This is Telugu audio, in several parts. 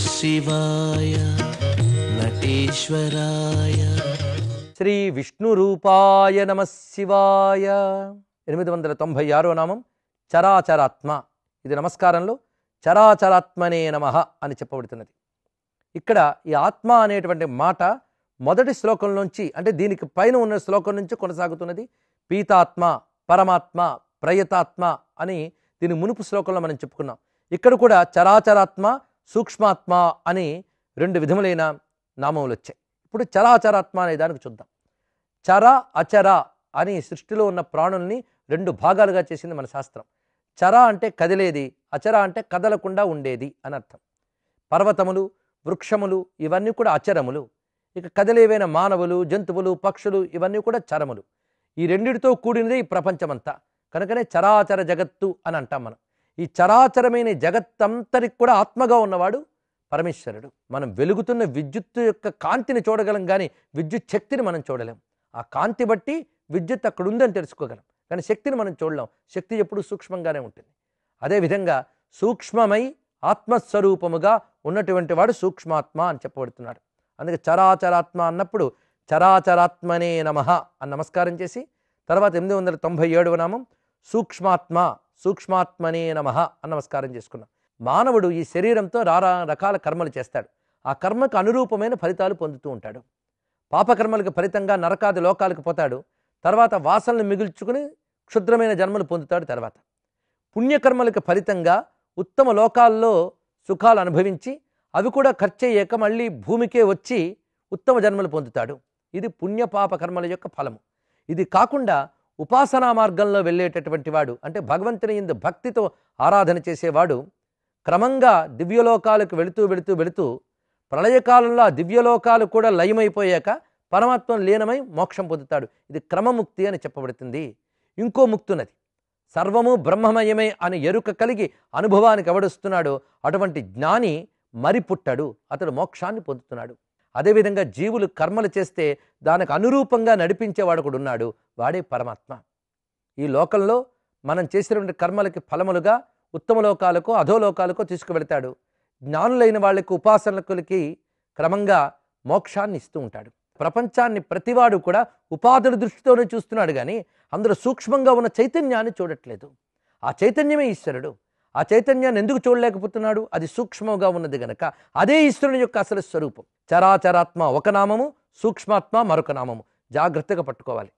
శివాయ నటేశ్వరాయ. శ్రీ విష్ణు రూపాయ నమ శివాయ. ఎనిమిది వందల తొంభై ఆరో నామం చరాచరాత్మ. ఇది నమస్కారంలో చరాచరాత్మనే నమ అని చెప్పబడుతున్నది. ఇక్కడ ఈ ఆత్మ అనేటువంటి మాట మొదటి శ్లోకంలోంచి అంటే దీనికి పైన ఉన్న శ్లోకం నుంచి కొనసాగుతున్నది. పీతాత్మ పరమాత్మ ప్రయతాత్మ అని దీని మునుపు శ్లోకంలో మనం చెప్పుకున్నాం. ఇక్కడ కూడా చరాచరాత్మ సూక్ష్మాత్మ అని రెండు విధములైన నామములు వచ్చాయి. ఇప్పుడు చరాచరాత్మ అనే దానికి చూద్దాం. చర అచర అని సృష్టిలో ఉన్న ప్రాణుల్ని రెండు భాగాలుగా చేసింది మన శాస్త్రం. చర అంటే కదిలేది అచర అంటే కదలకుండా ఉండేది అని అర్థం. పర్వతములు వృక్షములు ఇవన్నీ కూడా అచరములు. ఇక కదిలేవైన మానవులు జంతువులు పక్షులు ఇవన్నీ కూడా చరములు. ఈ రెండిటితో కూడినదే ఈ ప్రపంచమంతా. కనుకనే చరాచర జగత్తు అని అంటాం మనం. ఈ చరాచరమైన జగత్తంతరికి కూడా ఆత్మగా ఉన్నవాడు పరమేశ్వరుడు. మనం వెలుగుతున్న విద్యుత్తు యొక్క కాంతిని చూడగలం కానీ విద్యుత్ శక్తిని మనం చూడలేం. ఆ కాంతి బట్టి విద్యుత్ అక్కడ ఉందని తెలుసుకోగలం. కానీ శక్తిని మనం చూడలేం. శక్తి ఎప్పుడు సూక్ష్మంగానే ఉంటుంది. అదేవిధంగా సూక్ష్మమై ఆత్మస్వరూపముగా ఉన్నటువంటి వాడు సూక్ష్మాత్మ అని చెప్పబడుతున్నాడు. అందుకే చరాచరాత్మ అన్నప్పుడు చరాచరాత్మనే నమ అని నమస్కారం చేసి తర్వాత ఎనిమిది వందల తొంభై ఏడవ నామం సూక్ష్మాత్మ సూక్ష్మాత్మనే నమ నమస్కారం చేసుకున్నాం. మానవుడు ఈ శరీరంతో రారా రకాల కర్మలు చేస్తాడు. ఆ కర్మకు అనురూపమైన ఫలితాలు పొందుతూ ఉంటాడు. పాపకర్మలకు ఫలితంగా నరకాది లోకాలకు పోతాడు. తర్వాత వాసనలు మిగుల్చుకుని క్షుద్రమైన జన్మలు పొందుతాడు తర్వాత. పుణ్యకర్మలకు ఫలితంగా ఉత్తమ లోకాల్లో సుఖాలు అనుభవించి అవి కూడా ఖర్చయ్యాక మళ్ళీ భూమికే వచ్చి ఉత్తమ జన్మలు పొందుతాడు. ఇది పుణ్యపాప కర్మల యొక్క ఫలము. ఇది కాకుండా ఉపాసనా మార్గంలో వెళ్ళేటటువంటి వాడు అంటే భగవంతుని ఇందు భక్తితో ఆరాధన చేసేవాడు క్రమంగా దివ్యలోకాలకు వెళుతూ వెళుతూ వెళుతూ ప్రళయకాలంలో ఆ దివ్యలోకాలు కూడా లయమైపోయాక పరమాత్మ లీనమై మోక్షం పొందుతాడు. ఇది క్రమముక్తి అని చెప్పబడుతుంది. ఇంకో ముక్తున్నది. సర్వము బ్రహ్మమయమే అని ఎరుక కలిగి అనుభవానికి ఎవడొస్తున్నాడో అటువంటి జ్ఞాని మరి పుట్టడు అతడు మోక్షాన్ని పొందుతున్నాడు. అదేవిధంగా జీవులు కర్మలు చేస్తే దానికి అనురూపంగా నడిపించేవాడు కూడా ఉన్నాడు. వాడే పరమాత్మ. ఈ లోకంలో మనం చేసినటువంటి కర్మలకి ఫలములుగా ఉత్తమ లోకాలకు అధోలోకాలకు తీసుకువెళతాడు. జ్ఞానులైన వాళ్ళకి ఉపాసనకులకి క్రమంగా మోక్షాన్ని ఇస్తూ ఉంటాడు. ప్రపంచాన్ని ప్రతివాడు కూడా ఉపాధుల దృష్టితోనే చూస్తున్నాడు కానీ అందులో సూక్ష్మంగా ఉన్న చైతన్యాన్ని చూడట్లేదు. ఆ చైతన్యమే ఈశ్వరుడు. ఆ చైతన్యాన్ని ఎందుకు చూడలేకపోతున్నాడు? అది సూక్ష్మంగా ఉన్నది గనక. అదే ఈశ్వరుని యొక్క అసలు స్వరూపం. చరాచరాత్మ ఒక నామము సూక్ష్మాత్మ మరొక నామము. జాగ్రత్తగా పట్టుకోవాలి.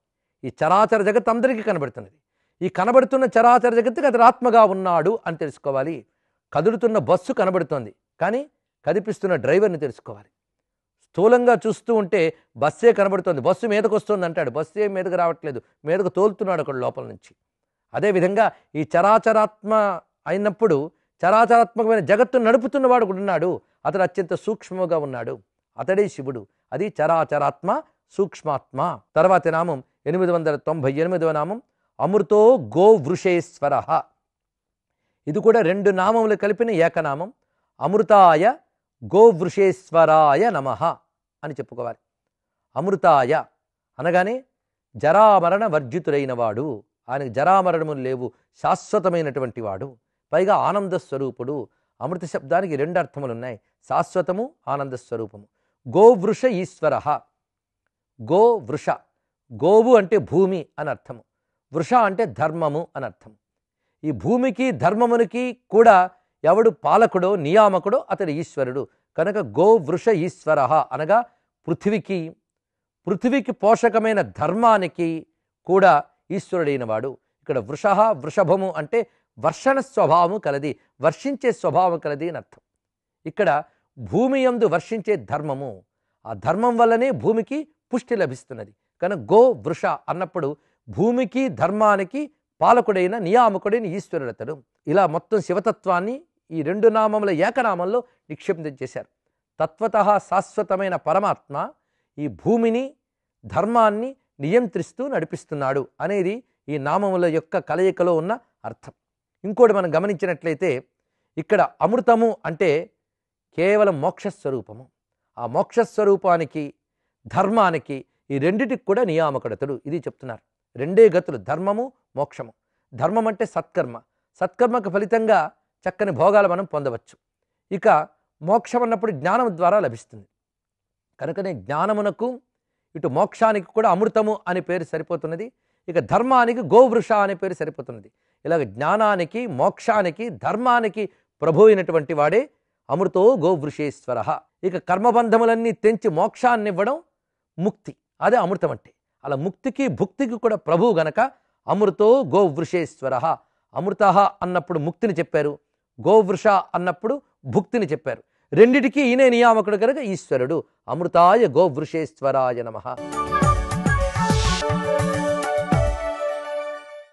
ఈ చరాచర జగత్ అందరికీ కనబడుతున్నది. ఈ కనబడుతున్న చరాచర జగత్తుకి అతడు ఆత్మగా ఉన్నాడు అని తెలుసుకోవాలి. కదులుతున్న బస్సు కనబడుతోంది. కానీ కదిపిస్తున్న డ్రైవర్ని తెలుసుకోవాలి. స్థూలంగా చూస్తూ ఉంటే బస్సే కనబడుతోంది. బస్సు మీదకు వస్తుంది అంటాడు. బస్సే మీదకు రావట్లేదు. మీదకు తోలుతున్నాడు అక్కడ లోపల నుంచి. అదేవిధంగా ఈ చరాచరాత్మ అయినప్పుడు చరాచరాత్మకమైన జగత్తును నడుపుతున్నవాడు కూడా ఉన్నాడు. అతడు అత్యంత సూక్ష్మగా ఉన్నాడు. అతడే శివుడు. అది చరాచరాత్మ సూక్ష్మాత్మ. తర్వాతి నామం ఎనిమిది వందల తొంభై ఎనిమిదవ నామం అమృతో గోవృషేశ్వర ఇది కూడా రెండు నామములు కలిపిన ఏకనామం. అమృతాయ గోవృషేశ్వరాయ నమ అని చెప్పుకోవాలి. అమృతాయ అనగానే జరామరణ వర్జితుడైన వాడు. ఆయనకు జరామరణములు లేవు. శాశ్వతమైనటువంటి వాడు. పైగా ఆనంద స్వరూపుడు అమృత శబ్దానికి రెండు అర్థములు ఉన్నాయి శాశ్వతము ఆనంద స్వరూపము. గోవృష ఈశ్వర. గోవృష. గోవు అంటే భూమి అని అర్థము. వృష అంటే ధర్మము అని అర్థం ఈ భూమికి ధర్మమునికి కూడా ఎవడు పాలకుడో నియామకుడో అతడు ఈశ్వరుడు. కనుక గోవృష ఈశ్వర అనగా పృథివికి పృథివికి పోషకమైన ధర్మానికి కూడా ఈశ్వరుడైన వాడు ఇక్కడ వృష వృషభము అంటే వర్షణ స్వభావము కలది వర్షించే స్వభావం కలది అని అర్థం. ఇక్కడ భూమి యందు వర్షించే ధర్మము ఆ ధర్మం వల్లనే భూమికి పుష్టి లభిస్తున్నది. కనుక గో వృష అన్నప్పుడు భూమికి ధర్మానికి పాలకుడైన నియామకుడైన ఈశ్వరుడు అతడు. ఇలా మొత్తం శివతత్వాన్ని ఈ రెండు నామముల ఏకనామంలో నిక్షిప్తం చేశారు. తత్వత శాశ్వతమైన పరమాత్మ ఈ భూమిని ధర్మాన్ని నియంత్రిస్తూ నడిపిస్తున్నాడు అనేది ఈ నామముల యొక్క కలయికలో ఉన్న అర్థం. ఇంకోటి మనం గమనించినట్లయితే ఇక్కడ అమృతము అంటే కేవలం మోక్షస్వరూపము. ఆ మోక్షస్వరూపానికి ధర్మానికి ఈ రెండిటికి కూడా నియామకుడతడు. ఇది చెప్తున్నారు. రెండే గతులు ధర్మము మోక్షము. ధర్మం అంటే సత్కర్మ. సత్కర్మకు ఫలితంగా చక్కని భోగాలు మనం పొందవచ్చు. ఇక మోక్షం అన్నప్పుడు జ్ఞానం ద్వారా లభిస్తుంది. కనుకనే జ్ఞానమునకు ఇటు మోక్షానికి కూడా అమృతము అనే పేరు సరిపోతున్నది. ఇక ధర్మానికి గోవృష అనే పేరు సరిపోతున్నది. ఇలాగ జ్ఞానానికి మోక్షానికి ధర్మానికి ప్రభు అయినటువంటి వాడే అమృతో గోవృషేశ్వర ఇక కర్మబంధములన్నీ తెంచి మోక్షాన్ని ఇవ్వడం ముక్తి. అదే అమృతం అంటే. అలా ముక్తికి భుక్తికి కూడా ప్రభువు గనక అమృతో గోవృషేశ్వర అమృత అన్నప్పుడు ముక్తిని చెప్పారు గోవృష అన్నప్పుడు భుక్తిని చెప్పారు. రెండిటికీ ఈయనే నియామకుడు కనుక ఈశ్వరుడు. అమృతాయ గోవృషేశ్వరాయ నమ.